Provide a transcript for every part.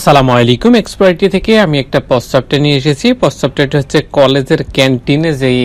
আসসালামু আলাইকুম এক্সপার্টি থেকে আমি একটা প্রস্তাবটা নিয়ে এসেছি। প্রস্তাবটা হচ্ছে কলেজের ক্যান্টিনে যেই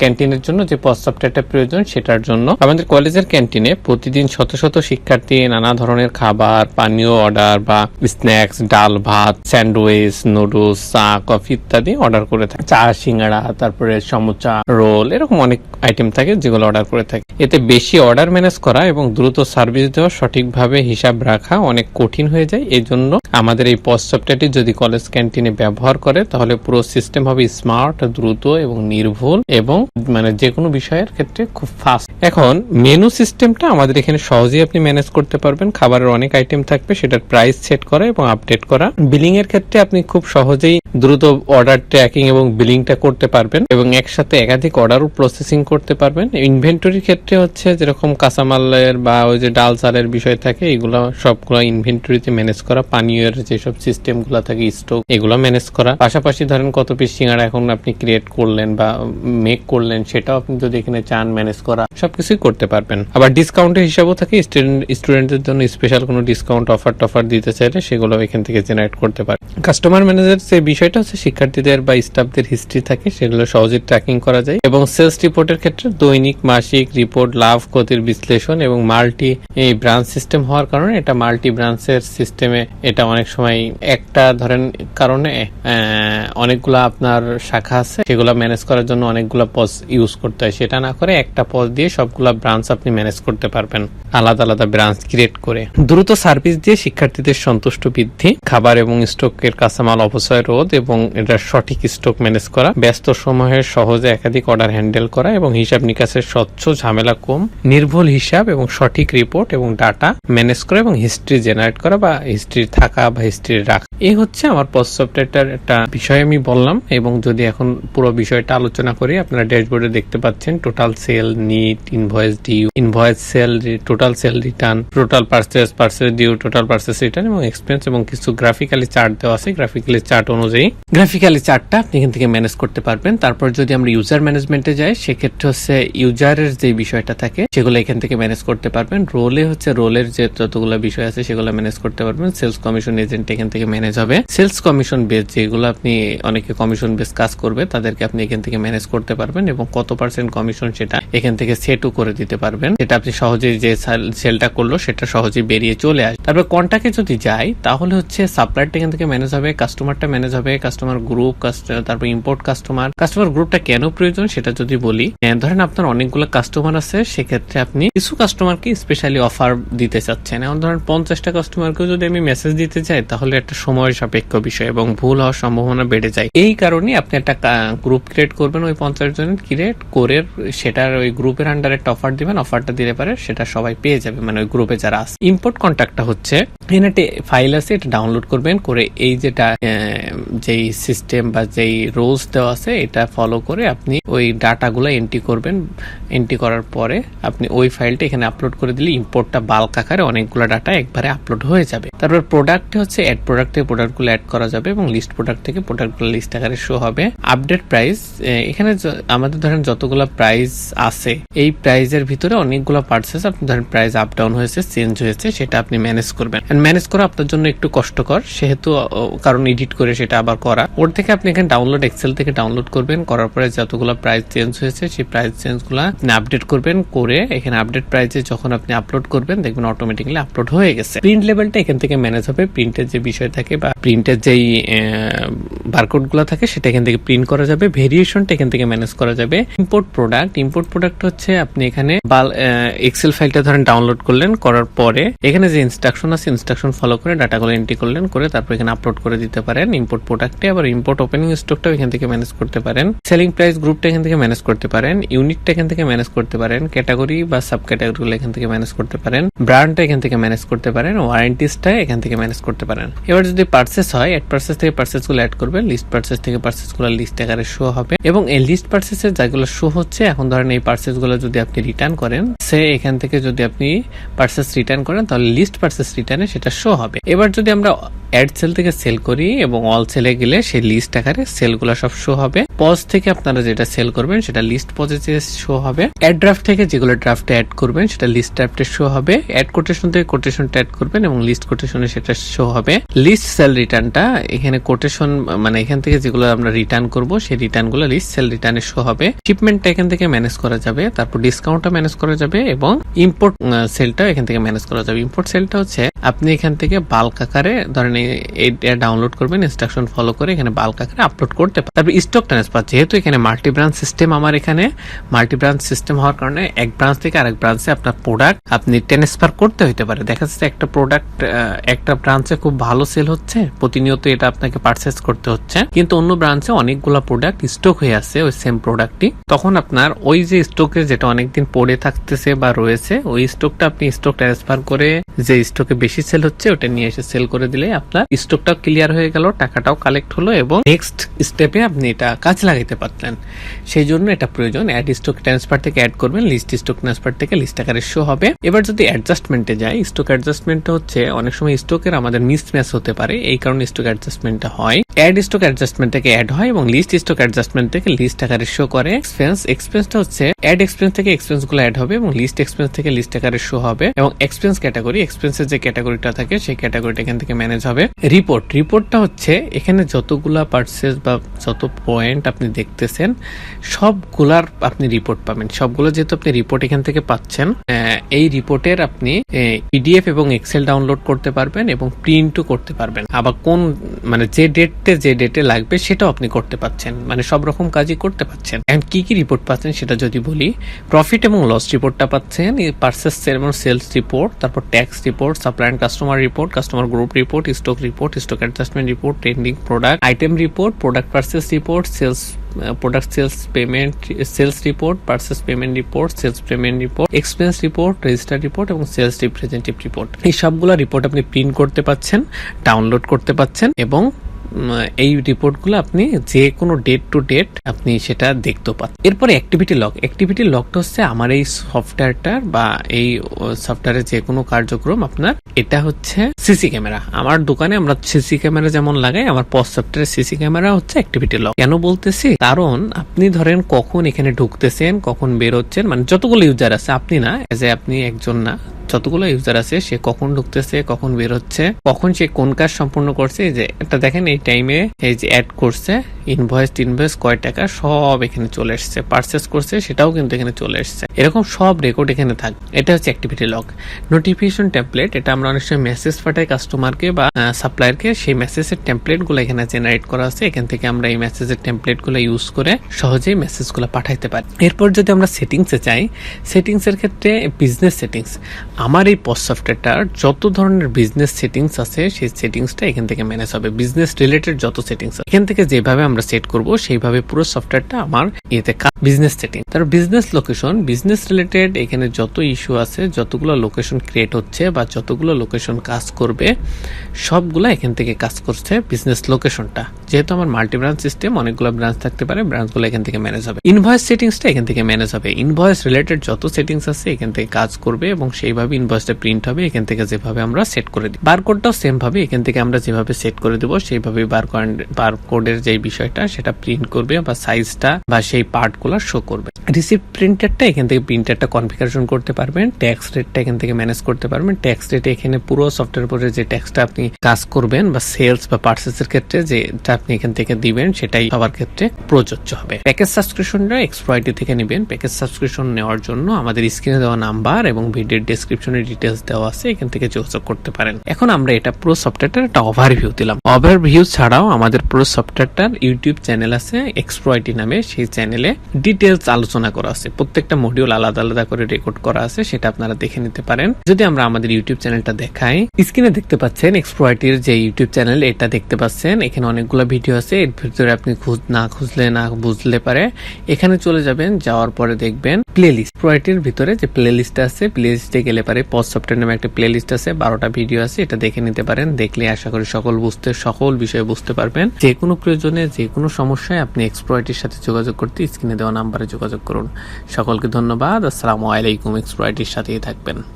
ক্যান্টিনের জন্য যে প্রস্তাবটা প্রয়োজন সেটার জন্য। আমাদের কলেজের ক্যান্টিনে প্রতিদিন শত শত শিক্ষার্থী নানা ধরনের খাবার, পানীয় অর্ডার বা স্ন্যাক্স ডাল, ভাত, স্যান্ডউইচ, নুডলস, চা, কফি ইত্যাদি অর্ডার করে থাকে। চা, সিঙ্গাড়া, তারপরে সমুচা, রোল এরকম অনেক আইটেম থাকে যেগুলো অর্ডার করে থাকে। এতে বেশি অর্ডার ম্যানেজ করা এবং দ্রুত সার্ভিস দেওয়া সঠিকভাবে হিসাব রাখা অনেক কঠিন হয়ে যায়। এই জন্য আমাদের এই পজ সফটওয়্যারটি যদি কলেজ ক্যান্টিনে ব্যবহার করে, তাহলে পুরো সিস্টেম হবে স্মার্ট দ্রুত এবং নির্ভুল এবং মানে যে কোনো বিষয়ের ক্ষেত্রে খুব ফাস্ট এখন মেনু সিস্টেমটা আমাদের এখানে সহজেই আপনি ম্যানেজ করতে পারবেন। খাবারের অনেক আইটেম থাকবে, সেটার প্রাইস সেট করা এবং আপডেট করা। বিলিং এর ক্ষেত্রে আপনি খুব সহজেই দ্রুত অর্ডার ট্র্যাকিং এবং বিলিংটা করতে পারবেন এবং একসাথে একাধিক অর্ডারও প্রসেসিং করতে পারবেন। ইনভেন্টরির ক্ষেত্রে হচ্ছে যেরকম কাঁচামালের বা ওই যে ডাল চালের বিষয় থাকে, এগুলো সবগুলো ইনভেন্টরিতে ম্যানেজ করা পানীয়ের যেসব সিস্টেমগুলো থাকে স্টক এগুলো ম্যানেজ করা। পাশাপাশি ধরেন কত পিস সিঙ্গারা এখন আপনি ক্রিয়েট করলেন বা মেক করলেন, সেটাও আপনি যদি এখানে চান ম্যানেজ করা, সবকিছুই করতে পারবেন। আবার ডিসকাউন্টের হিসাবও থাকে স্টুডেন্টদের জন্য স্পেশাল কোনো ডিসকাউন্ট অফার টফার দিতে চাইলে সেগুলো এখান থেকে জেনারেট করতে পারে কাস্টমার ম্যানেজার যে বিষয়টা হচ্ছে, শিক্ষার্থীদের বা স্টাফদের হিস্ট্রি থাকে, সেগুলো সহজে ট্র্যাকিং করা যায়। এবং সেলস রিপোর্টের ক্ষেত্রে দৈনিক, মাসিক রিপোর্ট লাভ, ক্ষতির বিশ্লেষণ এবং মাল্টি এই ব্রাঞ্চ সিস্টেম হওয়ার কারণে এটা মাল্টি ব্রাঞ্চের সিস্টেমে এটা অনেক সময় একটা ধরেন কারণে অনেকগুলা আপনার শাখা আছে, সেগুলো ম্যানেজ করার জন্য অনেকগুলা পজ ইউজ করতে হয়। সেটা না করে একটা পজ দিয়ে সবগুলা ব্রাঞ্চ আপনি ম্যানেজ করতে পারবেন, আলাদা আলাদা ব্রাঞ্চ ক্রিয়েট করে। দ্রুত সার্ভিস দিয়ে শিক্ষার্থীদের সন্তুষ্ট বৃদ্ধি, খাবার এবং স্টকের কাঁচামাল অপচয় রোধ এবং এটা সঠিক স্টক ম্যানেজ করা, ব্যস্ত সময়ে সহজে একাধিক অর্ডার হ্যান্ডেল করা এবং হিসাব নিকাশের স্বচ্ছ ঝামেলা কম, নির্ভুল হিসাব এবং সঠিক রিপোর্ট এবং ডাটা ম্যানেজ করা এবং হিস্ট্রি জেনারেট করা বা হিস্ট্রি থাকা বা হিস্ট্রি রাখা। এই হচ্ছে আমার পজ সফটওয়্যারটার একটা বিষয় আমি বললাম, এবং যদি এখন পুরো বিষয়টা আলোচনা করি, আপনারা ড্যাশবোর্ডে দেখতে পাচ্ছেন total sale net invoice due invoice sale total sale return total purchase purchase due total purchase return এবং এক্সপেন্স এবং কিছু গ্রাফিক্যালি চার্ট দেওয়া আছে। গ্রাফিক্যালি চার্ট অনুযায়ী গ্রাফিক্যালি চার্টটা আপনি এখান থেকে ম্যানেজ করতে পারবেন। তারপর যদি আমরা ইউজার ম্যানেজমেন্টে যাই, সেক্ষেত্রে হচ্ছে ইউজারের যে বিষয়টা থাকে, সেগুলো এখান থেকে ম্যানেজ করতে পারবেন। রোলে হচ্ছে রোলের যে যতগুলো বিষয় আছে, সেগুলো ম্যানেজ করতে পারবেন। সেলস কমিশন এজেন্ট এখান থেকে ম্যানেজ হবে। সেলস কমিশন বেস যেগুলো আপনি অনেকে কমিশন বেস কাজ করবে, তাদেরকে আপনি এখান থেকে ম্যানেজ করতে পারবেন এবং কত পার্সেন্ট কমিশন সেটা এখান থেকে সেটও করে দিতে পারবেন। সেটা আপনি সহজেই যে সেলটা করল, সেটা সহজেই বেরিয়ে চলে আসে তারপর কন্টাকে যদি যাই, তাহলে হচ্ছে সাপ্লাইটা এখান থেকে ম্যানেজ হবে কাস্টমারটা ম্যানেজ হবে কাস্টমার গ্রুপ তারপর ইম্পোর্ট কাস্টমার কাস্টমার গ্রুপটা কেন প্রয়োজন সেটা যদি বলি ধরেন আপনার অনেকগুলো কাস্টমার আছে, সেক্ষেত্রে আপনি কিছু কাস্টমারকে স্পেশালি অফার দিতে চাচ্ছেন। এখন ধরেন পঞ্চাশটা কাস্টমারকেও যদি আমি মেসেজ দিতে চাই তাহলে একটা সময় সাপেক্ষ বিষয় এবং ভুল হওয়ার সম্ভাবনা বেড়ে যায়। এই কারণে আপনি একটা গ্রুপ ক্রিয়েট করবেন ওই পঞ্চাশ জনের ক্রিয়েট করে সেটার ওই গ্রুপের আন্ডারে একটা অফার দিবেন অফারটা দিলে পারে সেটা সবাই পেয়ে যাবে মানে ওই গ্রুপে যারা আছে। ইম্পোর্ট কন্ট্যাক্টটা হচ্ছে, এখানে ফাইল আছে, এটা ডাউনলোড করবেন, করে এই যেটা যেই সিস্টেম বা যেই রোলস দেওয়া আছে, এটা ফলো করে আপনি ওই ডাটাগুলো এন্ট্রি করবেন। এন্ট্রি করার পরে আপনি ওই ফাইলটা এখানে আপলোড করে দিলে ইম্পোর্টটা বাল্ক আকারে অনেকগুলো ডাটা একবারে আপলোড হয়ে যাবে। তারপর প্রোডাক্টে হচ্ছে অ্যাড প্রোডাক্ট প্রোডাক্টগুলো অ্যাড করা যাবে এবং লিস্ট প্রোডাক্ট থেকে প্রোডাক্টগুলো লিস্ট আকারে শো হবে। আপডেট প্রাইস এখানে আমাদের ধরেন যতগুলো প্রাইস আছে, এই প্রাইজের ভিতরে অনেকগুলো পার্সেস আপনি ধরেন প্রাইস আপ ডাউন হয়েছে চেঞ্জ হয়েছে, সেটা আপনি ম্যানেজ করবেন। ম্যানেজ করা আপনার জন্য একটু কষ্টকর, সেহেতু কারণ এডিট করে সেটা আবার করা। ওর থেকে আপনি এখানে ডাউনলোড এক্সেল থেকে ডাউনলোড করবেন, করার পরে যতগুলো প্রাইস চেঞ্জ হয়েছে, সেই প্রাইস চেঞ্জগুলা আপনি আপডেট করবেন, করে এখানে আপডেট প্রাইসে যখন আপনি আপলোড করবেন, দেখবেন অটোমেটিক্যালি আপলোড হয়ে গেছে। প্রিন্ট লেভেলটা এখান থেকে ম্যানেজ হবে। প্রিন্টের যে বিষয় থাকে বা প্রিন্টের যেই বারকোডগুলো থাকে, সেটা এখান থেকে প্রিন্ট করা যাবে। ভেরিয়েশনটা এখান থেকে ম্যানেজ করা যাবে। ইম্পোর্ট প্রোডাক্ট ইম্পোর্ট প্রোডাক্ট হচ্ছে আপনি এখানে এক্সেল ফাইলটা ধরেন ডাউনলোড করলেন, করার পরে এখানে যে ইনস্ট্রাকশন আছে ইনস্ট্রাকশন ফলো করে ডাটাগুলো এন্ট্রি করলেন, করে তারপর এখানে আপলোড করে দিতে পারেন। ইম্পোর্ট প্রোডাক্টে আবার ইম্পোর্ট ওপেনিং স্টকটাও এখান থেকে ম্যানেজ করতে পারেন। সেলিং প্রাইস গ্রুপটা এখান থেকে ম্যানেজ করতে পারেন। ইউনিটটা এখান থেকে ম্যানেজ করতে পারেন ক্যাটাগরি বা সাব ক্যাটাগরিগুলো এখান থেকে ম্যানেজ করতে পারেন ব্র্যান্ডটা এখান থেকে ম্যানেজ করতে পারেন ওয়ারেন্টিসটা এখান থেকে ম্যানেজ করতে পারেন। এবার যদি পার্সেস হয় এড পার্সেস থেকে পার্সেসগুলো অ্যাড করবেন লিস্ট পার্সেস থেকে পার্সেসগুলো লিস্ট আকারে শো হবে। এবং এই লিস্ট পার্সেসের যেগুলো শো হচ্ছে, এখন ধরেন এই পার্সেসগুলো যদি আপনি রিটার্ন করেন, সে এখান থেকে যদি আপনি পার্সেস রিটার্ন করেন, তাহলে লিস্ট পার্সেস রিটার্নে সেটা শো হবে। এবার যদি আমরা অ্যাড সেল থেকে সেল করি এবং অল সেলে গেলে সেই লিস্ট আকারে সেলগুলো সব শো হবে। পজ থেকে আপনারা যেটা সেল করবেন, সেটা লিস্ট পজে শো হবে। অ্যাড ড্রাফট থেকে যেগুলো ড্রাফটে অ্যাড করবেন, সেটা লিস্ট ড্রাফটে শো হবে। অ্যাড কোটেশন থেকে কোটেশনটা অ্যাড করবেন এবং লিস্ট কোটেশনে সেটা শো হবে। লিস্ট সেল রিটার্নটা এখানে কোটেশন মানে এখান থেকে যেগুলো আমরা রিটার্ন করব, সেই রিটার্নগুলো লিস্ট সেল রিটার্নে শো হবে। শিপমেন্টটা এখান থেকে ম্যানেজ করা যাবে, তারপর ডিসকাউন্টটা ম্যানেজ করা যাবে এবং ইম্পোর্ট সেলটাও এখান থেকে ম্যানেজ করা যাবে। ইম্পোর্ট সেলটা হচ্ছে আপনি এখান থেকে বাল্ক আকারে ধরেন এটা ডাউনলোড করবেন ইনস্ট্রাকশন ফলো করে এখানে বাল্ক আকারে আপলোড করতে পারেন। তারপর স্টক ট্রান্সফার যেহেতু এখানে মাল্টি ব্রাঞ্চ সিস্টেম আমার এখানে মাল্টি ব্রাঞ্চ সিস্টেম হওয়ার কারণে এক ব্রাঞ্চ থেকে আরেক ব্রাঞ্চে আপনার প্রোডাক্ট আপনি ট্রান্সফার করতে হতে পারে। দেখা যাচ্ছে একটা প্রোডাক্ট একটা ব্রাঞ্চে খুব ভালো সেল হচ্ছে, প্রতিনিয়ত এটা আপনাকে পারচেস করতে হচ্ছে, কিন্তু অন্য ব্রাঞ্চে অনেকগুলো প্রোডাক্ট স্টক হয়ে আছে ওই সেম প্রোডাক্টটি তখন আপনার ওই যে স্টকে যেটা অনেকদিন পড়ে থাকতেছে বা রয়েছে, ওই স্টকটা আপনি স্টক ট্রান্সফার করে যে স্টকে বেশি সেল হচ্ছে, ওটা নিয়ে এসে সেল করে দিলে আপনার স্টকটাও ক্লিয়ার হয়ে গেল, টাকাটাও কালেক্ট হলো এবং নেক্সট স্টেপে আপনি এটা কাজে লাগাইতে পারতেন সেই জন্য এটা প্রয়োজন অ্যাড স্টক ট্রান্সফার থেকে অ্যাড করবেন লিস্ট স্টক ট্রান্সফার থেকে লিস্ট আকারে শো হবে। এবার যদি অ্যাডজাস্টমেন্টে যাই স্টক অ্যাডজাস্টমেন্ট হচ্ছে, অনেক সময় স্টকের আমাদের মিস ম্যাচ হতে পারে, এই কারণে স্টক অ্যাডজাস্টমেন্টটা হয়। অ্যাড স্টক অ্যাডজাস্টমেন্ট থেকে অ্যাড হয় এবং লিস্ট স্টক অ্যাডজাস্টমেন্ট থেকে লিস্ট আকারে শো করে। এক্সপেন্স এক্সপেন্সটা হচ্ছে অ্যাড এক্সপেন্স থেকে এক্সপেন্সগুলো অ্যাড হবে এবং লিস্ট এক্সপেন্স থেকে লিস্ট আকারে শো হবে এবং এক্সপেন্স ক্যাটাগরি এক্সপেন্সের যে ক্যাটাগরিটা থাকে, সেই ক্যাটাগরিটা এখান থেকে ম্যানেজ হবে। রিপোর্ট রিপোর্টটা হচ্ছে এখানে যতগুলা পার্সেস বা যত পয়েন্ট আপনি দেখতেছেন, সবগুলার আপনি রিপোর্ট পাবেন। সবগুলো যেহেতু আপনি রিপোর্ট এখান থেকে পাচ্ছেন এই রিপোর্টের আপনি পিডিএফ এবং এক্সেল ডাউনলোড করতে পারবেন এবং প্রিন্টও করতে পারবেন। আবার কোন মানে যে ডেটে যে ডেটে লাগবে সেটাও আপনি করতে পাচ্ছেন। মানে সব রকম কাজই করতে পাচ্ছেন। এখন কি কি রিপোর্ট পাচ্ছেন সেটা যদি বলি প্রফিট এবং লস রিপোর্টটা পাচ্ছেন পার্সেস এবং সেলস রিপোর্ট তারপর tax report supply and customer report customer group report stock report stock adjustment report trending product item report product purchase report sales product sales payment sales report purchase payment report sales payment report expense report register report এবং sales representative report এই সবগুলো report আপনি print করতে পাচ্ছেন download করতে পাচ্ছেন এবং এই রিপোর্টগুলো আপনি যে কোনো ডেট টু ডেট আপনি সেটা দেখতে পাচ্ছেন এরপরে অ্যাক্টিভিটি লগ অ্যাক্টিভিটি লগটা হচ্ছে আমার এই সফটওয়্যারটার বা এই সফটওয়্যারের যে কোনো কার্যক্রম আপনার, এটা হচ্ছে সিসি ক্যামেরা আমার দোকানে আমরা সিসি ক্যামেরা যেমন লাগাই, আমার পস সফটওয়্যারের সিসি ক্যামেরা হচ্ছে অ্যাক্টিভিটি লগ কেন বলতেছি? কারণ আপনি ধরেন কখন এখানে ঢুকতেছেন, কখন বেরোচ্ছেন মানে যতগুলো ইউজার আছে, আপনি না এজ এ আপনি একজন না যতগুলো ইউজার আছে, সে কখন ঢুকতেছে, কখন বের হচ্ছে, কখন সে কোন কাজ সম্পূর্ণ করছে যে এটা দেখেন এই টাইমে এই যে অ্যাড করছে ইনভয়েস টিনভয়েস কয় টাকা, সব এখানে চলে এসছে পার্চেস করছে, সেটাও কিন্তু এখানে চলে এসছে। এরকম সব রেকর্ড এখানে থাকবে এটা হচ্ছে অ্যাক্টিভিটি লগ নোটিফিকেশন টেমপ্লেট এটা আমরা অনেক সময় মেসেজ পাঠাই কাস্টমারকে বা সাপ্লায়ারকে সেই মেসেজের টেমপ্লেটগুলো এখানে জেনারেট করা আছে, এখান থেকে আমরা এই মেসেজের টেমপ্লেটগুলো ইউজ করে সহজেই মেসেজগুলো পাঠাইতে পারি। এরপর যদি আমরা সেটিংসে চাই সেটিংস এর ক্ষেত্রে বিজনেস সেটিংস আমার এই সফটওয়্যারটার যত ধরনের বিজনেস সেটিংস আছে, সেই সেটিংসটা এখান থেকে ম্যানেজ হবে। বিজনেস রিলেটেড যত সেটিংস আছে, এখান থেকে যেভাবে আমরা সেট করব, সেইভাবে পুরো সফটওয়্যারটা আমার ইয়েতে বিজনেস সেটিং তার বিজনেস লোকেশন বিজনেস রিলেটেড এখানে যত ইস্যু আছে, যতগুলো লোকেশন ক্রিয়েট হচ্ছে বা যতগুলো লোকেশন কাজ করবে, সবগুলো এখান থেকে কাজ করছে বিজনেস লোকেশনটা যেহেতু আমার মাল্টি ব্রাঞ্চ সিস্টেম অনেকগুলো ব্রাঞ্চ থাকতে পারে ব্রাঞ্চগুলো এখান থেকে ম্যানেজ হবে। ইনভয়েস সেটিংসটা এখান থেকে ম্যানেজ হবে। ইনভয়েস রিলেটেড যত সেটিংস আছে, এখান থেকে কাজ করবে এবং সেইভাবে ইনভয়েসটা প্রিন্ট হবে, এখান থেকে যেভাবে আমরা সেট করে দিই বারকোডটাও সেম ভাবে এখান থেকে আমরা যেভাবে সেট করে দেবো সেইভাবে বারকোডের যে বিষয়টা, সেটা প্রিন্ট করবে বা সাইজটা বা সেই পার্টগুলো শো করবে। রিসিপ্ট প্রিন্টারটা এখান থেকে প্রিন্টারটা কনফিগারেশন করতে পারবেন ট্যাক্স রেটটা এখান থেকে ম্যানেজ করতে পারবেন। ট্যাক্স রেট এখানে পুরো সফটওয়্যার উপরে যে ট্যাক্সটা আপনি কাজ করবেন বা সেলস বা পার্সেসের ক্ষেত্রে যেটা আপনি এখান থেকে দিবেন, সেটাই সবার ক্ষেত্রে প্রযোজ্য হবে। প্যাকেজ সাবস্ক্রিপশনটা এক্সপ্রয়টি থেকে নেবেন। প্যাকেজ সাবস্ক্রিপশন নেওয়ার জন্য আমাদের স্ক্রিনে দেওয়া নাম্বার এবং ভিডিওর ডেসক্রিপশনে ডিটেলস দেওয়া আছে, এখান থেকে যোগাযোগ করতে পারেন। এখন আমরা এটা পুরো সফটওয়্যারটার একটা ওভারভিউ দিলাম। ওভারভিউ ছাড়াও আমাদের পুরো সফটওয়্যারটার ইউটিউব চ্যানেল আছে এক্সপ্রয়টি নামে। সেই চ্যানেলে ডিটেলস আলোচনা করা আছে। প্রত্যেকটা মডিউল আলাদা আলাদা করে রেকর্ড করা আছে, সেটা আপনারা দেখে নিতে পারেন। যদি আমরা আমাদের ইউটিউব চ্যানেলটা দেখাই স্ক্রিনে দেখতে পাচ্ছেন এক্সপ্রয়টির যে ইউটিউব চ্যানেল এটা দেখতে পাচ্ছেন। এখানে অনেকগুলো ভিডিও আছে, এর ভিতরে আপনি খুঁজ, না খুঁজলে না বুঝলে পারে। এখানে চলে যাবেন, যাওয়ার পরে দেখবেন প্লে লিস্ট প্রয়টির ভিতরে যে প্লে লিস্ট আছে প্লে লিস্টে গেলে পারে পজ সফটওয়্যার নামে একটা প্লেলিস্ট আছে, বারোটা ভিডিও আছে, এটা দেখে নিতে পারেন। দেখলে আশা করি সকল বুঝতে, সকল বিষয়ে বুঝতে পারবেন। যে কোনো প্রয়োজনে, যে কোনো সমস্যায় আপনি এক্সপ্রয়টির সাথে যোগাযোগ করতে স্ক্রিনে দেওয়া নাম্বারে যোগাযোগ করুন। সকলকে ধন্যবাদ। আসসালামু আলাইকুম এক্সপ্রয়টির সাথেই থাকবেন।